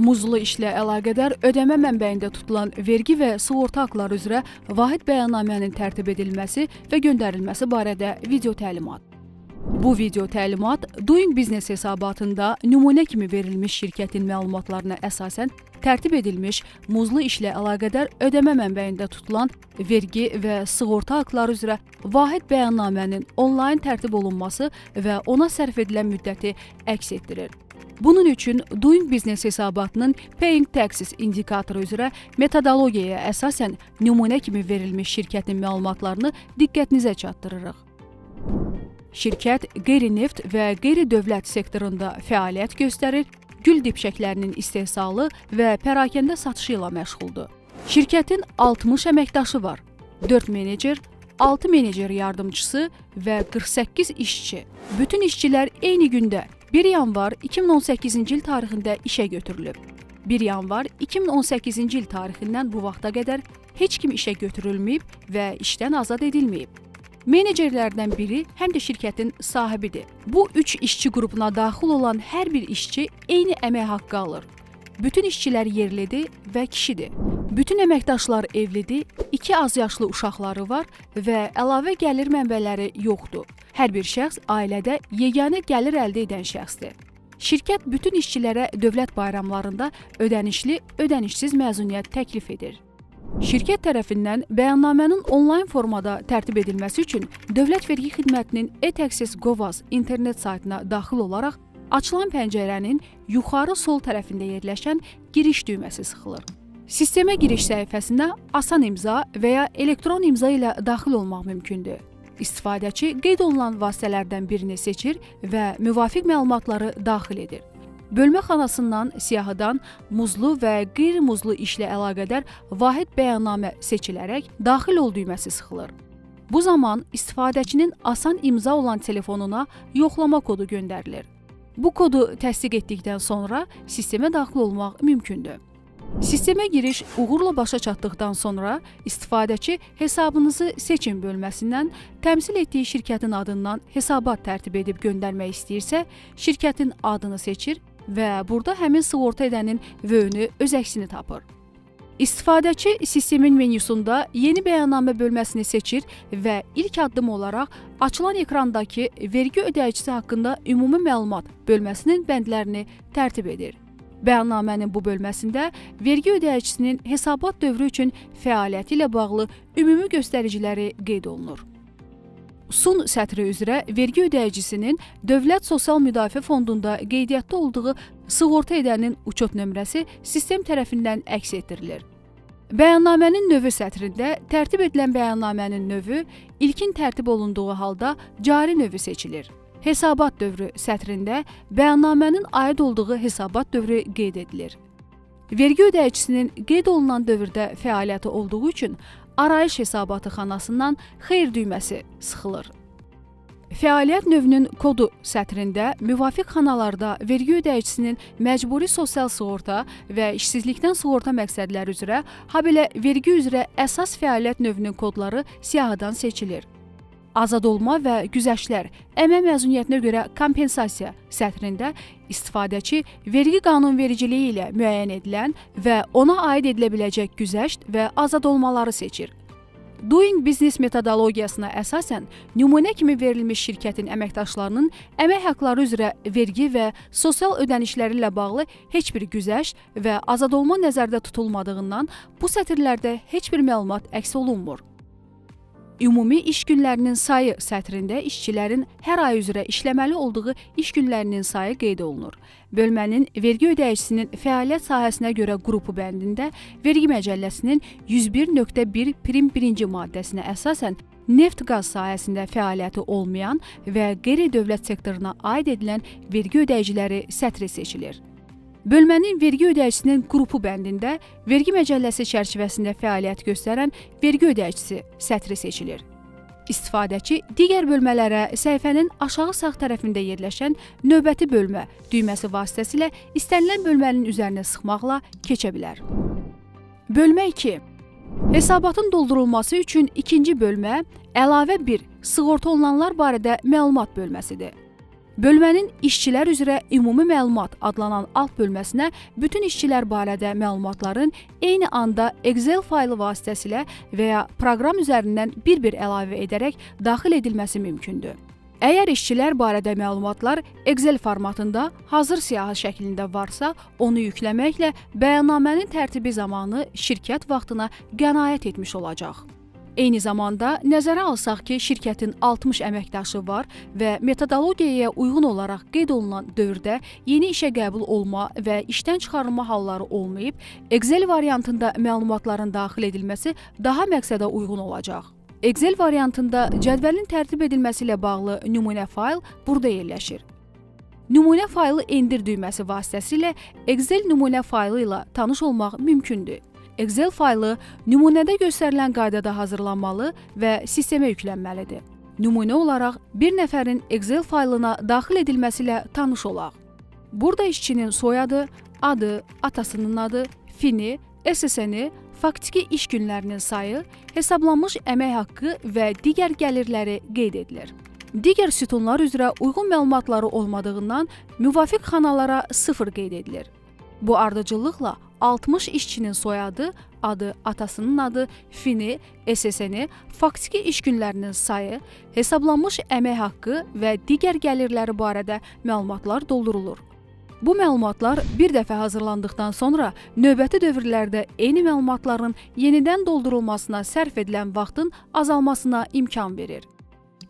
Muzlu işlə əlaqədar ödəmə mənbəyində tutulan vergi və sığorta haqları üzrə vahid bəyannamənin tərtib edilməsi və göndərilməsi barədə video təlimat. Bu video təlimat Doing Business hesabatında nümunə kimi verilmiş şirkətin məlumatlarına əsasən tərtib edilmiş muzlu işlə əlaqədar ödəmə mənbəyində tutulan vergi və sığorta haqları üzrə vahid bəyannamənin onlayn tərtib olunması və ona sərf edilən müddəti əks etdirir. Bunun üçün Doing Business hesabatının Paying Taxes indikatoru üzrə metodologiyaya əsasən nümunə kimi verilmiş şirkətin məlumatlarını diqqətinizə çatdırırıq. Şirkət qeyri-neft və qeyri-dövlət sektorunda fəaliyyət göstərir, gül dipşəklərinin istehsalı və pərakəndə satışı ilə məşğuldur. Şirkətin 60 əməkdaşı var. 4 menecer, 6 menecer yardımçısı və 48 işçi. Bütün işçilər eyni gündə 1 yanvar 2018-ci il tarixində işə götürülüb. 1 yanvar 2018-ci il tarixindən bu vaxta qədər heç kim işə götürülməyib və işdən azad edilməyib. Menecerlərdən biri həm də şirkətin sahibidir. Bu 3 işçi qrupuna daxil olan hər bir işçi eyni əmək haqqı alır. Bütün işçilər yerlidir və kişidir. Bütün əməkdaşlar evlidir, 2 az yaşlı uşaqları var və əlavə gəlir mənbələri yoxdur. Hər bir şəxs ailədə yeganə gəlir əldə edən şəxsdir. Şirkət bütün işçilərə dövlət bayramlarında ödənişli, ödənişsiz məzuniyyət təklif edir. Şirkət tərəfindən bəyannamənin onlayn formada tərtib edilməsi üçün Dövlət Vergi Xidmətinin e-Taxes Govaz internet saytına daxil olaraq açılan pəncərənin yuxarı sol tərəfində yerləşən giriş düyməsi sıxılır. Sistemə giriş səhifəsinə asan imza və ya elektron imza ilə daxil olmaq mümkündür. İstifadəçi qeyd olunan vasitələrdən birini seçir və müvafiq məlumatları daxil edir. Bölmə xanasından siyahıdan muzlu və qeyri-muzlu işlə əlaqədar vahid bəyannamə seçilərək daxil ol düyməsi sıxılır. Bu zaman istifadəçinin asan imza olan telefonuna yoxlama kodu göndərilir. Bu kodu təsdiq etdikdən sonra sistemə daxil olmaq mümkündür. Sistemə giriş uğurla başa çatdıqdan sonra istifadəçi hesabınızı seçin bölməsindən təmsil etdiyi şirkətin adından hesabat tərtib edib göndərmək istəyirsə, şirkətin adını seçir və burada həmin sığorta edənin vöyünü öz əksini tapır. İstifadəçi sistemin menyusunda yeni bəyannamə bölməsini seçir və ilk addım olaraq açılan ekrandakı vergi ödəyicisi haqqında ümumi məlumat bölməsinin bəndlərini tərtib edir. Bəyannamənin bu bölməsində vergi ödəyicisinin hesabat dövrü üçün fəaliyyəti ilə bağlı ümumi göstəriciləri qeyd olunur. Sun sətri üzrə vergi ödəyicisinin Dövlət Sosial Müdafiə Fondunda qeydiyyatda olduğu sığorta edənin uçot nömrəsi sistem tərəfindən əks etdirilir. Bəyannamənin növü sətrində tərtib edilən bəyannamənin növü ilkin tərtib olunduğu halda cari növü seçilir. Hesabat dövrü sətrində bəyannamənin aid olduğu hesabat dövrü qeyd edilir. Vergi ödəyicisinin qeyd olunan dövrdə fəaliyyəti olduğu üçün arayış hesabatı xanasından xeyr düyməsi sıxılır. Fəaliyyət növünün kodu sətrində müvafiq xanalarda vergi ödəyicisinin məcburi sosial sığorta və işsizlikdən sığorta məqsədləri üzrə, habelə vergi üzrə əsas fəaliyyət növünün kodları siyahıdan seçilir. Azad olma və güzəştlər, əmək məzuniyyətinə görə kompensasiya sətrində istifadəçi vergi qanunvericiliyi ilə müəyyən edilən və ona aid edilə biləcək güzəşt və azad olmaları seçir. Doing Business metodologiyasına əsasən nümunə kimi verilmiş şirkətin əməkdaşlarının əmək haqqları üzrə vergi və sosial ödənişləri ilə bağlı heç bir güzəşt və azad olma nəzərdə tutulmadığından bu sətirlərdə heç bir məlumat əks olunmur. Ümumi iş günlərinin sayı sətrində işçilərin hər ay üzrə işləməli olduğu iş günlərinin sayı qeyd olunur. Bölmənin vergi ödəyicisinin fəaliyyət sahəsinə görə qrupu bəndində vergi məcəlləsinin 101.1 prim 1-ci maddəsinə əsasən neft-qaz sahəsində fəaliyyəti olmayan və qeyri-dövlət sektoruna aid edilən vergi ödəyiciləri sətri seçilir. Bölmənin vergi ödəyicisinin qrupu bəndində vergi məcəlləsi çərçivəsində fəaliyyət göstərən vergi ödəyicisi sətri seçilir. İstifadəçi digər bölmələrə səhifənin aşağı sağ tərəfində yerləşən növbəti bölmə düyməsi vasitəsilə istənilən bölmənin üzərinə sıxmaqla keçə bilər. Bölmə 2. Hesabatın doldurulması üçün ikinci bölmə əlavə 1 sığorta olunanlar barədə məlumat bölməsidir. Bölmənin işçilər üzrə ümumi məlumat adlanan alt bölməsinə bütün işçilər barədə məlumatların eyni anda Excel faylı vasitəsilə və ya proqram üzərindən bir-bir əlavə edərək daxil edilməsi mümkündür. Əgər işçilər barədə məlumatlar Excel formatında hazır siyahı şəklində varsa, onu yükləməklə bəyannamənin tərtibi zamanı şirkət vaxtına qənaət etmiş olacaq. Eyni zamanda nəzərə alsaq ki, şirkətin 60 əməkdaşı var və metodologiyaya uyğun olaraq qeyd olunan dövrdə yeni işə qəbul olma və işdən çıxarılma halları olmayıb, Excel variantında məlumatların daxil edilməsi daha məqsədə uyğun olacaq. Excel variantında cədvəlin tərtib edilməsi ilə bağlı nümunə fayl burada yerləşir. Nümunə faylı endir düyməsi vasitəsilə Excel nümunə faylı ilə tanış olmaq mümkündür. Excel faylı nümunədə göstərilən qaydada hazırlanmalı və sistemə yüklənməlidir. Nümunə olaraq bir nəfərin Excel faylına daxil edilməsi ilə tanış olaq. Burada işçinin soyadı, adı, atasının adı, fini, SSN-i, faktiki iş günlərinin sayı, hesablanmış əmək haqqı və digər gəlirləri qeyd edilir. Digər sütunlar üzrə uyğun məlumatları olmadığından müvafiq xanalara 0 qeyd edilir. Bu ardıcıllıqla 60 işçinin soyadı, adı, atasının adı, fini, SSN-i, faktiki iş günlərinin sayı, hesablanmış əmək haqqı və digər gəlirləri barədə məlumatlar doldurulur. Bu məlumatlar bir dəfə hazırlandıqdan sonra növbəti dövrlərdə eyni məlumatların yenidən doldurulmasına sərf edilən vaxtın azalmasına imkan verir.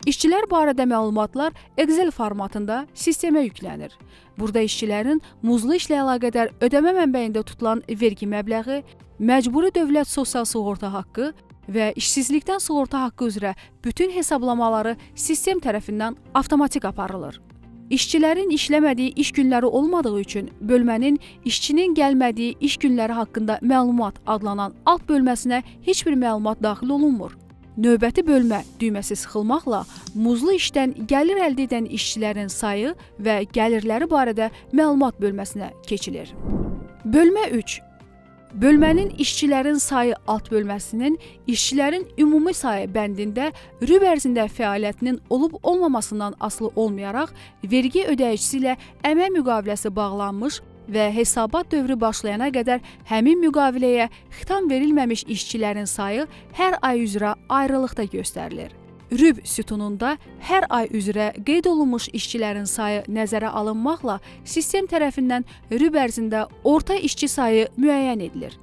İşçilər barədə məlumatlar Excel formatında sistemə yüklənir. Burada işçilərin muzlu işlə əlaqədar ödəmə mənbəyində tutulan vergi məbləği, məcburi dövlət sosial sığorta haqqı və işsizlikdən sığorta haqqı üzrə bütün hesablamaları sistem tərəfindən avtomatik aparılır. İşçilərin işləmədiyi iş günləri olmadığı üçün bölmənin işçinin gəlmədiyi iş günləri haqqında məlumat adlanan alt bölməsinə heç bir məlumat daxil olunmur. Növbəti bölmə düyməsi sıxılmaqla muzlu işdən gəlir əldə edən işçilərin sayı və gəlirləri barədə məlumat bölməsinə keçilir. Bölmə 3 Bölmənin işçilərin sayı alt bölməsinin işçilərin ümumi sayı bəndində rüb ərzində fəaliyyətinin olub-olmamasından asılı olmayaraq vergi ödəyicisi ilə əmək müqaviləsi bağlanmış və hesabat dövrü başlayana qədər həmin müqaviləyə xitam verilməmiş işçilərin sayı hər ay üzrə ayrılıqda göstərilir. Rüb sütununda hər ay üzrə qeyd olunmuş işçilərin sayı nəzərə alınmaqla sistem tərəfindən rüb ərzində orta işçi sayı müəyyən edilir.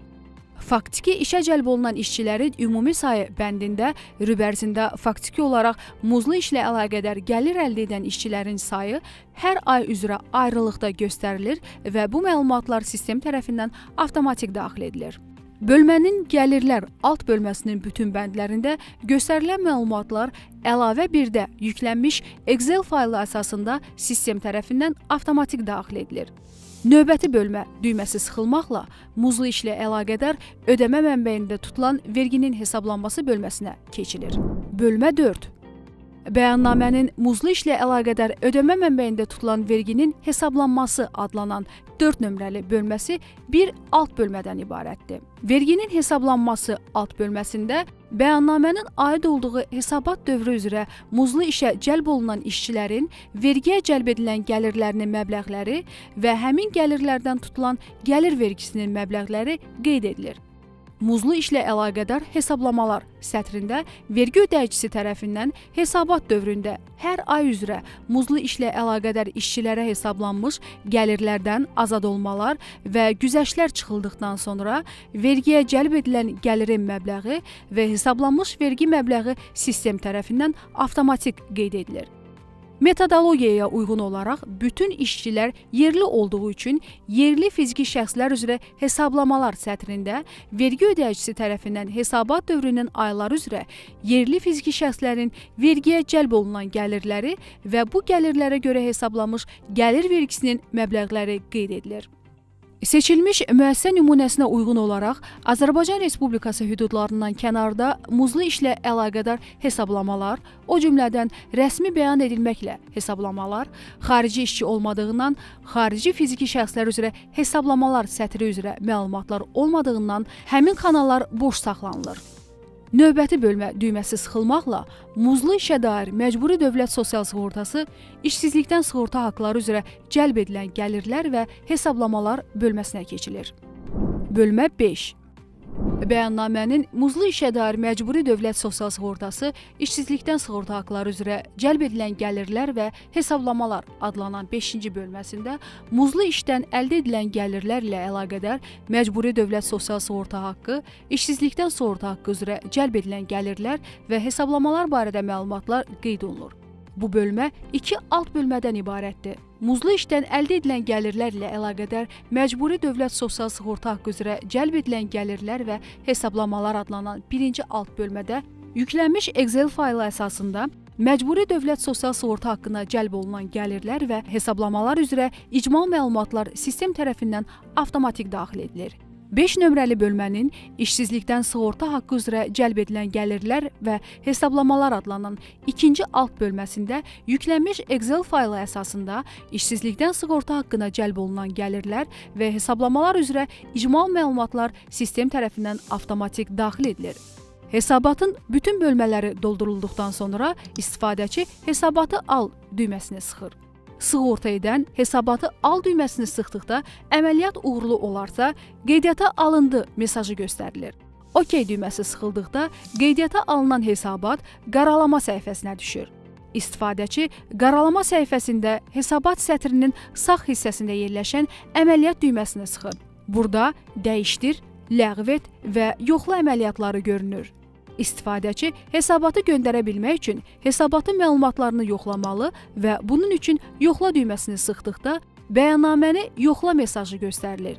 Faktiki işə cəlb olunan işçilərin ümumi sayı bəndində ərzində faktiki olaraq muzlu işlə əlaqədar gəlir əldə edən işçilərin sayı hər ay üzrə ayrılıqda göstərilir və bu məlumatlar sistem tərəfindən avtomatik daxil edilir. Bölmənin gəlirlər alt bölməsinin bütün bəndlərində göstərilən məlumatlar əlavə birdə yüklənmiş Excel faylı əsasında sistem tərəfindən avtomatik daxil edilir. Növbəti bölmə düyməsi sıxılmaqla muzlu işlə əlaqədar ödəmə mənbəyində tutulan verginin hesablanması bölməsinə keçilir. Bölmə 4 Bəyannamənin muzlu işlə əlaqədar ödəmə mənbəyində tutulan verginin hesablanması adlanan 4 nömrəli bölməsi bir alt bölmədən ibarətdir. Verginin hesablanması alt bölməsində bəyannamənin aid olduğu hesabat dövrü üzrə muzlu işə cəlb olunan işçilərin vergiyə cəlb edilən gəlirlərinin məbləğləri və həmin gəlirlərdən tutulan gəlir vergisinin məbləğləri qeyd edilir. Muzlu işlə əlaqədar hesablamalar sətrində vergi ödəyicisi tərəfindən hesabat dövründə hər ay üzrə muzlu işlə əlaqədar işçilərə hesablanmış gəlirlərdən azad olmalar və güzəştlər çıxıldıqdan sonra vergiyə cəlb edilən gəlirin məbləği və hesablanmış vergi məbləği sistem tərəfindən avtomatik qeyd edilir. Metodologiyaya uyğun olaraq bütün işçilər yerli olduğu üçün yerli fiziki şəxslər üzrə hesablamalar sətrində vergi ödəyicisi tərəfindən hesabat dövrünün ayları üzrə yerli fiziki şəxslərin vergiyə cəlb olunan gəlirləri və bu gəlirlərə görə hesablanmış gəlir vergisinin məbləğləri qeyd edilir. Seçilmiş müəssisə nümunəsinə uyğun olaraq Azərbaycan Respublikası hüdudlarından kənarda muzlu işlə əlaqədar hesablamalar, o cümlədən rəsmi bəyan edilməklə hesablamalar, xarici işçi olmadığından xarici fiziki şəxslər üzrə hesablamalar sətri üzrə məlumatlar olmadığından həmin kanallar boş saxlanılır. Növbəti bölmə düyməsi sıxılmaqla muzlu işə dair məcburi dövlət sosial sığortası işsizlikdən sığorta haqqları üzrə cəlb edilən gəlirlər və hesablamalar bölməsinə keçilir. Bölmə 5. Bəyannamənin muzlu işə dair məcburi dövlət sosial sığortası işsizlikdən sığorta haqqları üzrə cəlb edilən gəlirlər və hesablamalar adlanan 5-ci bölməsində muzlu işdən əldə edilən gəlirlər ilə əlaqədar məcburi dövlət sosial sığorta haqqı, işsizlikdən sığorta haqqı üzrə cəlb edilən gəlirlər və hesablamalar barədə məlumatlar qeyd olunur. Bu bölmə iki alt bölmədən ibarətdir. Muzlu işdən əldə edilən gəlirlər ilə əlaqədar məcburi dövlət sosial sığorta haqqı üzrə cəlb edilən gəlirlər və hesablamalar adlanan birinci alt bölmədə yüklənmiş Excel faylı əsasında məcburi dövlət sosial sığorta haqqına cəlb olunan gəlirlər və hesablamalar üzrə icmal məlumatlar sistem tərəfindən avtomatik daxil edilir. 5 nömrəli bölmənin işsizlikdən sığorta haqqı üzrə cəlb edilən gəlirlər və hesablamalar adlanan ikinci alt bölməsində yüklənmiş Excel faylı əsasında işsizlikdən sığorta haqqına cəlb olunan gəlirlər və hesablamalar üzrə icmal məlumatlar sistem tərəfindən avtomatik daxil edilir. Hesabatın bütün bölmələri doldurulduqdan sonra istifadəçi hesabatı al düyməsini sıxır sığorta edən hesabatı al düyməsini sıxdıqda əməliyyat uğurlu olarsa, qeydiyyata alındı mesajı göstərilir. OK düyməsi sıxıldıqda qeydiyyata alınan hesabat qaralama səhifəsinə düşür. İstifadəçi qaralama səhifəsində hesabat sətrinin sağ hissəsində yerləşən əməliyyat düyməsini sıxır. Burada dəyişdir, ləğv et və yoxla əməliyyatları görünür. İstifadəçi hesabatı göndərə bilmək üçün hesabatın məlumatlarını yoxlamalı və bunun üçün yoxla düyməsini sıxdıqda bəyannaməni yoxla mesajı göstərilir.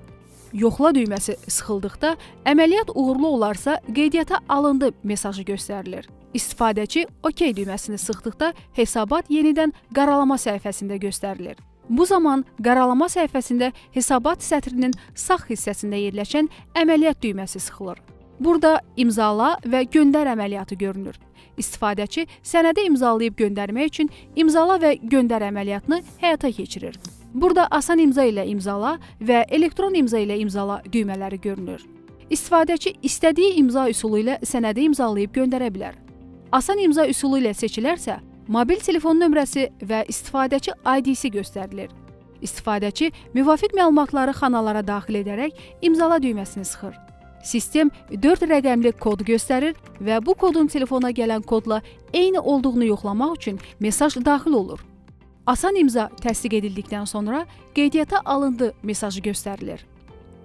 Yoxla düyməsi sıxıldıqda əməliyyat uğurlu olarsa qeydiyyata alındı mesajı göstərilir. İstifadəçi OK düyməsini sıxdıqda hesabat yenidən qaralama səhifəsində göstərilir. Bu zaman qaralama səhifəsində hesabat sətrinin sağ hissəsində yerləşən əməliyyat düyməsi sıxılır. Burada imzala və göndər əməliyyatı görünür. İstifadəçi sənədi imzalayıb göndərmək üçün imzala və göndər əməliyyatını həyata keçirir. Burada asan imza ilə imzala və elektron imza ilə imzala düymələri görünür. İstifadəçi istədiyi imza üsulu ilə sənədi imzalayıb göndərə bilər. Asan imza üsulu ilə seçilərsə, mobil telefon nömrəsi və istifadəçi ID-si göstərilir. İstifadəçi müvafiq məlumatları xanalara daxil edərək imzala düyməsini sıxır. Sistem 4 rəqəmli kod göstərir və bu kodun telefona gələn kodla eyni olduğunu yoxlamaq üçün mesaj daxil olur. Asan imza təsdiq edildikdən sonra qeydiyyata alındı mesajı göstərilir.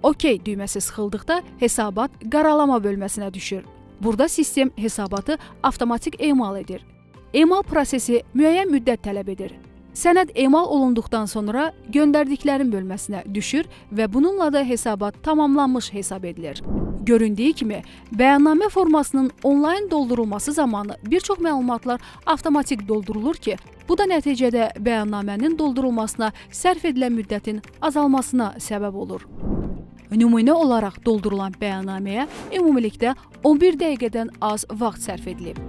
OK düyməsi sıxıldıqda hesabat qaralama bölməsinə düşür. Burada sistem hesabatı avtomatik emal edir. Emal prosesi müəyyən müddət tələb edir. Sənəd emal olunduqdan sonra göndərdiklərin bölməsinə düşür və bununla da hesabat tamamlanmış hesab edilir. Göründüyü kimi, bəyannamə formasının onlayn doldurulması zamanı bir çox məlumatlar avtomatik doldurulur ki, bu da nəticədə bəyannamənin doldurulmasına sərf edilən müddətin azalmasına səbəb olur. Nümunə olaraq doldurulan bəyannaməyə ümumilikdə 11 dəqiqədən az vaxt sərf edilib.